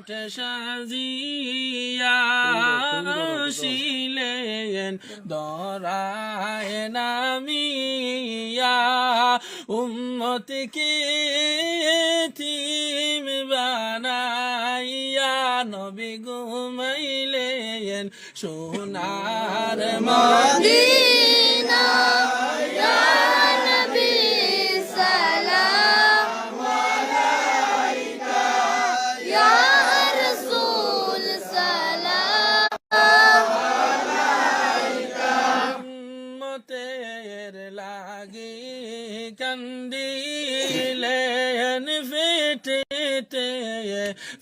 খাট সাজিয়া শিলেন দরায় নামিয়া। উম্মতকে থিম বানাইয়া নবী ঘুমাইলেন সোনার মদি কান্দিলেন ফেটেতে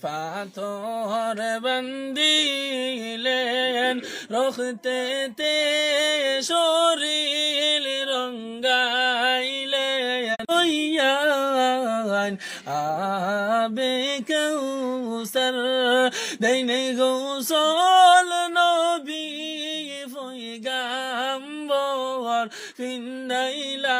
পাথর বন্দিলেন রখতেতে শরীর রঙ্গাইলেন ওয়ান আবে কৌসর দৈনে গৌসল নবী ফইগাম্বর ফিন্দাইলা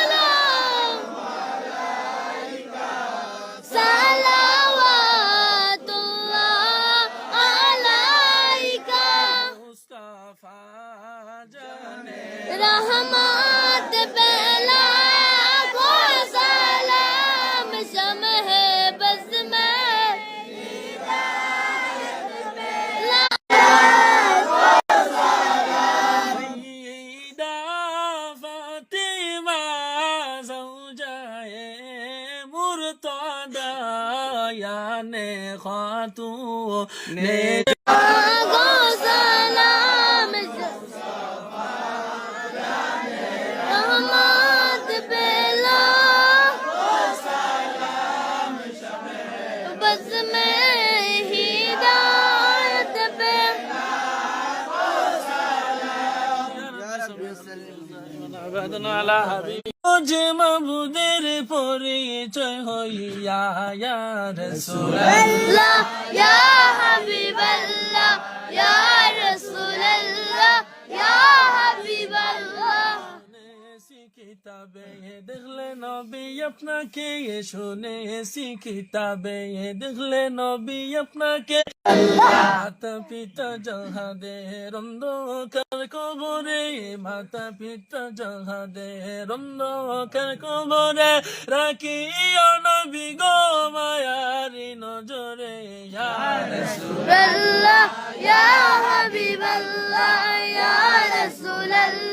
رحمت بلا کو سلام سمح بز میں سیدہ فاطمہ যে মাবুদের পরিচয় হইয়া রসুল্লাহ ইয়া হাবিবাল্লাহ ইয়া রসুল্লাহ শুনে এসি কিতাবে দেখলে নবী আপনাকে। মাতা পিতা জহাদের অন্ধকার কবরে মাতা পিতা জহাদের অন্ধকার কবরে রাখি নবী গো মায়ারি নজরে, ইয়া রাসূলুল্লাহ, ইয়া হাবিবাল্লাহ, ইয়া রাসূলুল্লাহ।